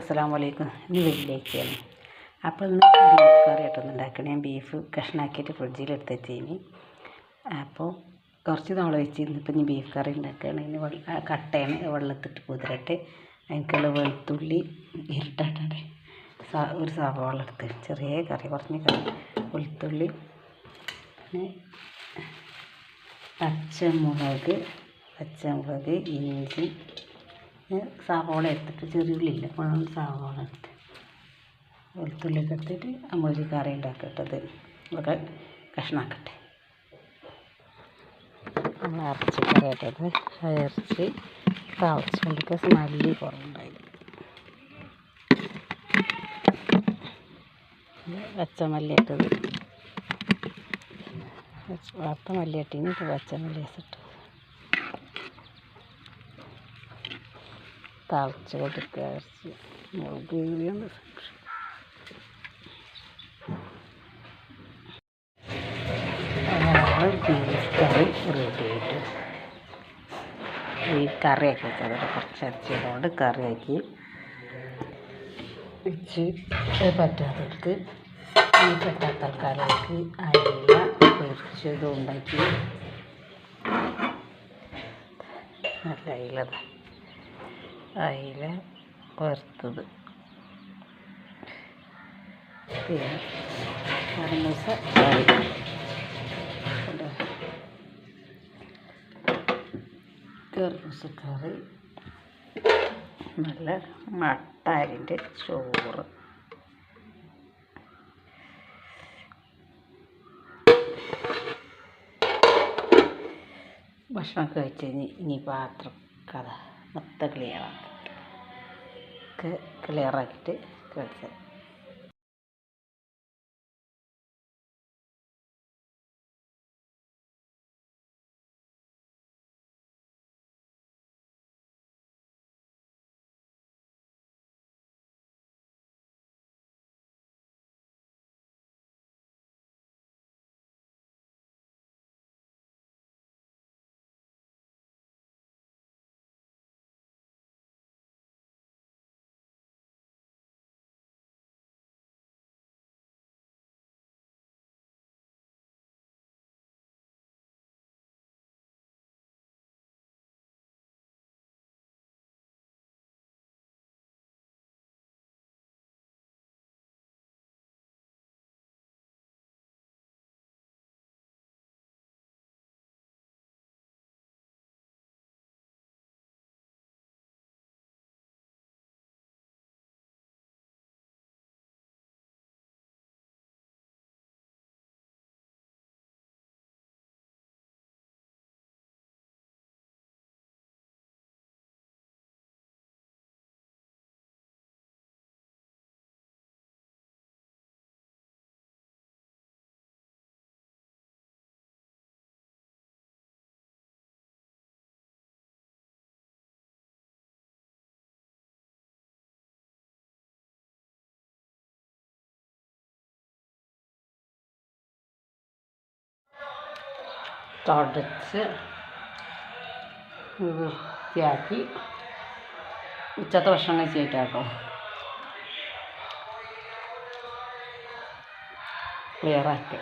അസ്സാം വലൈക്കും ഇന്ന് വെള്ളിയാഴ്ചയാണ് അപ്പോൾ ഇന്ന് ബീഫ് കറി ആയിട്ടൊന്നും ഉണ്ടാക്കണേ. ബീഫ് കഷ്ണാക്കിയിട്ട് ഫ്രിഡ്ജിൽ എടുത്ത് അപ്പോൾ കുറച്ച് നാൾ വെച്ച് ഇന്നിപ്പോൾ ഇനി ബീഫ് കറി ഉണ്ടാക്കുകയാണ്. ഇനി കട്ടയാണ്. വെള്ളത്തിട്ട് കുതിരട്ടെ. അതിനുള്ള വെളുത്തുള്ളി ഇരുട്ടാട്ടെ ഒരു സവാള എടുത്ത്. ചെറിയ കറി കുറഞ്ഞ കറി. വെളുത്തുള്ളി പിന്നെ പച്ചമുളക് പച്ചമുളക് ഇഞ്ചി സവാള എടുത്തിട്ട് ചെറിയുള്ളില്ല അപ്പോൾ സവാള എടുത്ത്. വെളുത്തുള്ളിയൊക്കെ എടുത്തിട്ട് നമ്മളൊരു കറി ഉണ്ടാക്കട്ടത് ഒക്കെ കഷ്ണാക്കട്ടെ. നമ്മൾ ഇറച്ചി കറി ആയിട്ടത്. ഇറച്ചി തളച്ചുകൊണ്ടൊക്കെ സ്മെല്ല് കുറവുണ്ടായി പച്ചമല്ലി ഇട്ടത് വറുത്ത മല്ലി ഇട്ടിന് പച്ചമല്ലി ഇട്ടു തിളച്ച് കൊടുക്കുക ഇറച്ചി മുളക് ഒന്ന് ബീഫ് കറി റെഡി ആയിട്ട് ഈ കറിയൊക്കെ വെച്ചത് കുറച്ച് അരച്ചിട്ടുണ്ട് കറിയാക്കി വെച്ച് പറ്റാത്തവർക്ക് ഈ പറ്റാത്ത ആൾക്കാർക്ക് അരിയില പൊരിച്ചതും ഉണ്ടാക്കി നല്ല അയില അയില വറുത്തത്. പിന്നെ കറുമൂസ കറി. നല്ല മട്ടാരിന്റെ ചോറ്. ഭക്ഷണം കഴിച്ച് ഇനി പാത്രം കഥ മൊത്തം ക്ലിയറാക്കിയിട്ട് ക്ലിയറാക്കിയിട്ട് കഴിച്ചത് തുടച്ച് വൃത്തിയാക്കി ഉച്ചത്തെ ഭക്ഷണം കഴിച്ചിട്ടാട്ടോ ക്ലിയറാക്കി.